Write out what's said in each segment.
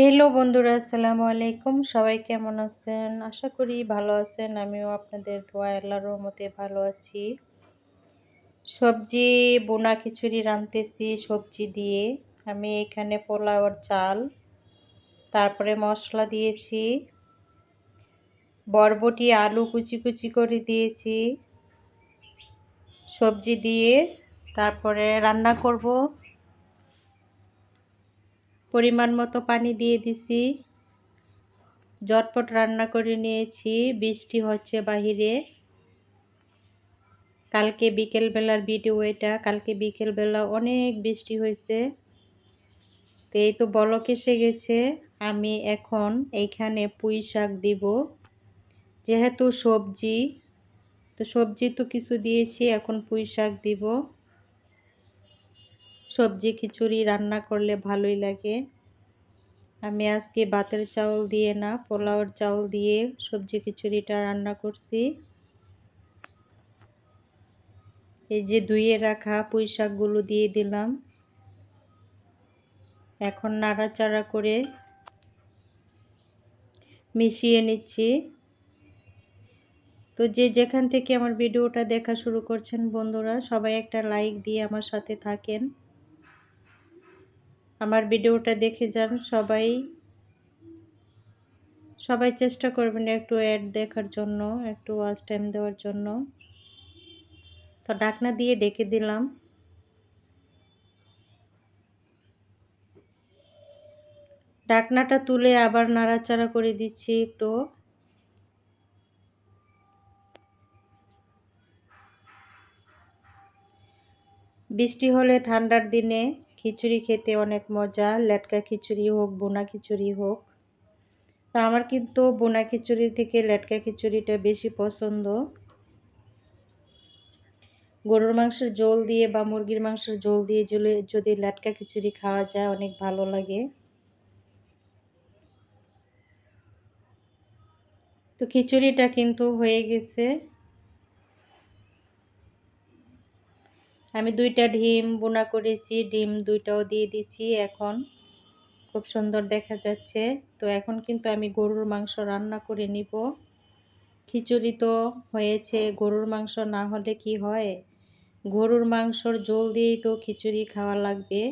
Hello বন্ধুরা, আসসালামু আলাইকুম। সবাই কেমন আছেন? আশা করি ভালো আছেন। আমিও আপনাদের দোয়া, আল্লাহর রহমতে ভালো আছি। সবজি, বোনা খিচুড়ি রাঁধতেছি, সবজি দিয়ে। আমি এখানে পোলাওর চাল, তারপরে মশলা দিয়েছি। বরবটি, আলু কুচি কুচি করে দিয়েছি। সবজি দিয়ে তারপরে রান্না করব। পরিমাণ মতো পানি দিয়ে দিছি। জটপট রান্না করে নিয়েছি। বৃষ্টি হচ্ছে বাহিরে। কালকে বিকেলবেলার ভিডিও এটা। কালকে বিকেলবেলা অনেক বৃষ্টি হয়েছে। তো এই তো বলক এসে গেছে। আমি এখন এইখানে পুঁই শাক দিব। যেহেতু সবজি, তো সবজি তো কিছু দিয়েছি, এখন পুঁই শাক দিব। সবজি খিচুড়ি রান্না করলে ভালোই লাগে। আমি আজকে ভাতের চাউল দিয়ে না, পোলাওর চাউল দিয়ে সবজি খিচুড়িটা রান্না করছি। এই যে ধুয়ে রাখা পুঁই শাকগুলো দিয়ে দিলাম। এখন নাড়াচাড়া করে মিশিয়ে নিচ্ছি। তো যে যেখান থেকে আমার ভিডিওটা দেখা শুরু করছেন বন্ধুরা, সবাই একটা লাইক দিয়ে আমার সাথে থাকেন। আমার ভিডিওটা দেখে যান, সবাই সবাই চেষ্টা করবেন একটু অ্যাড দেখার জন্য, একটু ওয়াচ টাইম দেওয়ার জন্য। তো ডাকনা দিয়ে ডেকে দিলাম। ডাকনাটা তুলে আবার নাড়াচাড়া করে দিচ্ছি একটু। বৃষ্টি হলে ঠান্ডার দিনে খিচুড়ি খেতে অনেক মজা। লেটকা খিচুড়ি হোক, বোনা খিচুড়ি হোক। তা আমার কিন্তু বোনা খিচুড়ির থেকে লেটকা খিচুড়িটা বেশি পছন্দ। গরুর মাংসের জল দিয়ে বা মুরগির মাংসের জল দিয়ে জলে যদি লেটকা খিচুড়ি খাওয়া যায়, অনেক ভালো লাগে। তো খিচুড়িটা কিন্তু হয়ে গেছে। আমি দুইটা ডিম বোনা করেছি, ডিম দুইটাও দিয়ে দিছি এখন। খুব সুন্দর দেখা যাচ্ছে। তো এখন কিন্তু আমি গরুর মাংস রান্না করে নিব। খিচুড়ি তো হয়েছে, গরুর মাংস না হলে কি হয়? গরুর মাংসর জল দিয়েই তো খিচুড়ি খাওয়া লাগবে।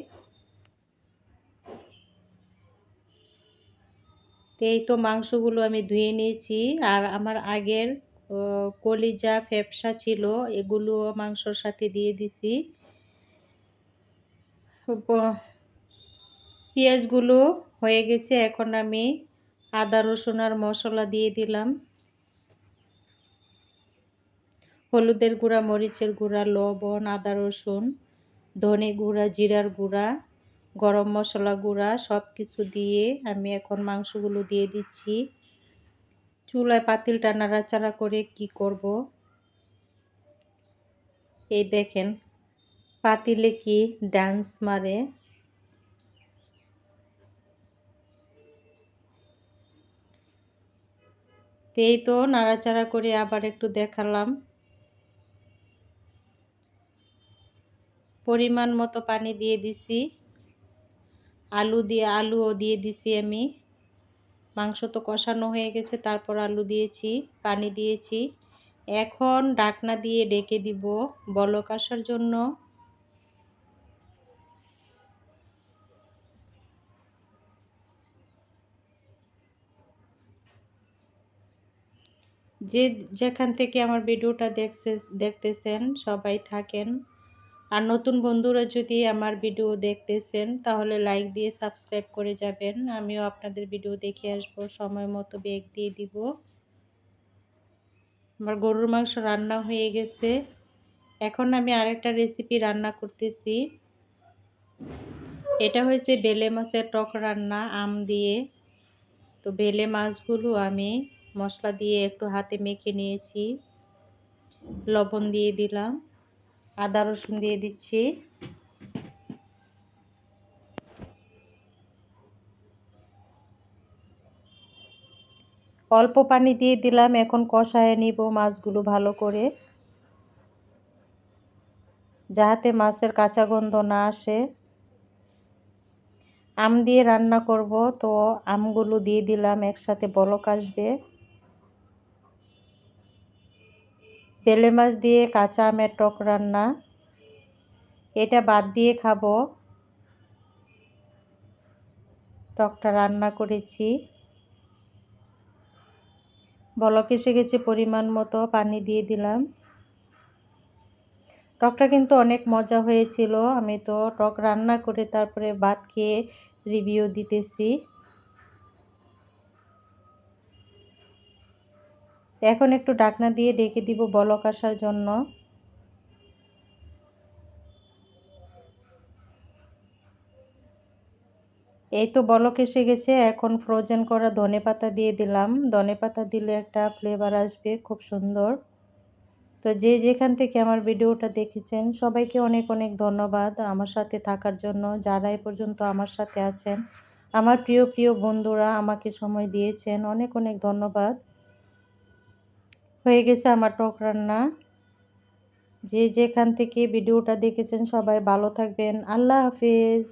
তো এই তো মাংসগুলো আমি ধুয়ে নিয়েছি। আর আমার আগের কলিজা, ফেপসা ছিল এগুলোও মাংসর সাথে দিয়ে দিছি। পেঁয়াজগুলো হয়ে গেছে, এখন আমি আদা, রসুন আর মশলা দিয়ে দিলাম। হলুদের গুঁড়া, মরিচের গুঁড়া, লবণ, আদা, রসুন, ধনে গুঁড়া, জিরার গুঁড়া, গরম মশলা গুঁড়া সব কিছু দিয়ে আমি এখন মাংসগুলো দিয়ে দিচ্ছি। চুলায় পাতিলটা নাড়াচাড়া করে কি করব? এই দেখেন, পাতিলে কি ডান্স মারে। এই তো নাড়াচাড়া করে আবার একটু দেখালাম। পরিমাণ মতো পানি দিয়ে দিছি। আলু দিয়ে, আলুও দিয়ে দিছি আমি। মাংস তো কষানো হয়ে গেছে, তারপর আলু দিয়েছি, পানি দিয়েছি। এখন ডাকনা দিয়ে ডেকে দিব বলক আসার জন্য। যে যেখান থেকে আমার ভিডিওটা দেখছে, দেখতেছেন, সবাই থাকেন। আর নতুন বন্ধুরা যদি আমার ভিডিও দেখতেছেন, তাহলে লাইক দিয়ে সাবস্ক্রাইব করে যাবেন। আমিও আপনাদের ভিডিও দেখে আসব, সময় মতো বেগ দিয়ে দিব। আমার গরুর মাংস রান্না হয়ে গেছে। এখন আমি আরেকটা রেসিপি রান্না করতেছি। এটা হয়েছে বেলে মাছের টক রান্না, আম দিয়ে। তো বেলে মাছগুলো আমি মশলা দিয়ে একটু হাতে মেখে নিয়েছি। লবণ দিয়ে দিলাম। আদা রসুন দিয়ে দিচ্ছি। অল্প পানি দিয়ে দিলাম, এখন কষায় নিব মাছগুলো ভালো করে। যাতে মাছের কাঁচা গন্ধ না আসে। আম দিয়ে রান্না করব, তো আমগুলো দিয়ে দিলাম, একসাথে বলক আসবে। বেলে মাছ দিয়ে কাঁচা আমের টক রান্না। এটা বাদ দিয়ে খাব। টকটা রান্না করেছি। বলক এসে গেছে পরিমাণ মতো, পানি দিয়ে দিলাম। টকটা কিন্তু অনেক মজা হয়েছিল। আমি তো টক রান্না করে তারপরে ভাত খেয়ে রিভিউ দিতেছি। এখন একটু ডাকনা দিয়ে ডেকে দিব বলক আসার জন্য। এই তো বলক এসে গেছে, এখন ফ্রোজেন করা ধনে পাতা দিয়ে দিলাম। ধনে পাতা দিলে একটা ফ্লেভার আসবে, খুব সুন্দর। তো যে যেখান থেকে আমার ভিডিওটা দেখেছেন, সবাইকে অনেক অনেক ধন্যবাদ আমার সাথে থাকার জন্য। যারা এ পর্যন্ত আমার সাথে আছেন, আমার প্রিয় প্রিয় বন্ধুরা আমাকে সময় দিয়েছেন, অনেক অনেক ধন্যবাদ। হয়ে গেছে আমার টক রান্না। যে যেখান থেকে ভিডিওটা দেখেছেন সবাই ভালো থাকবেন। আল্লাহ হাফিজ।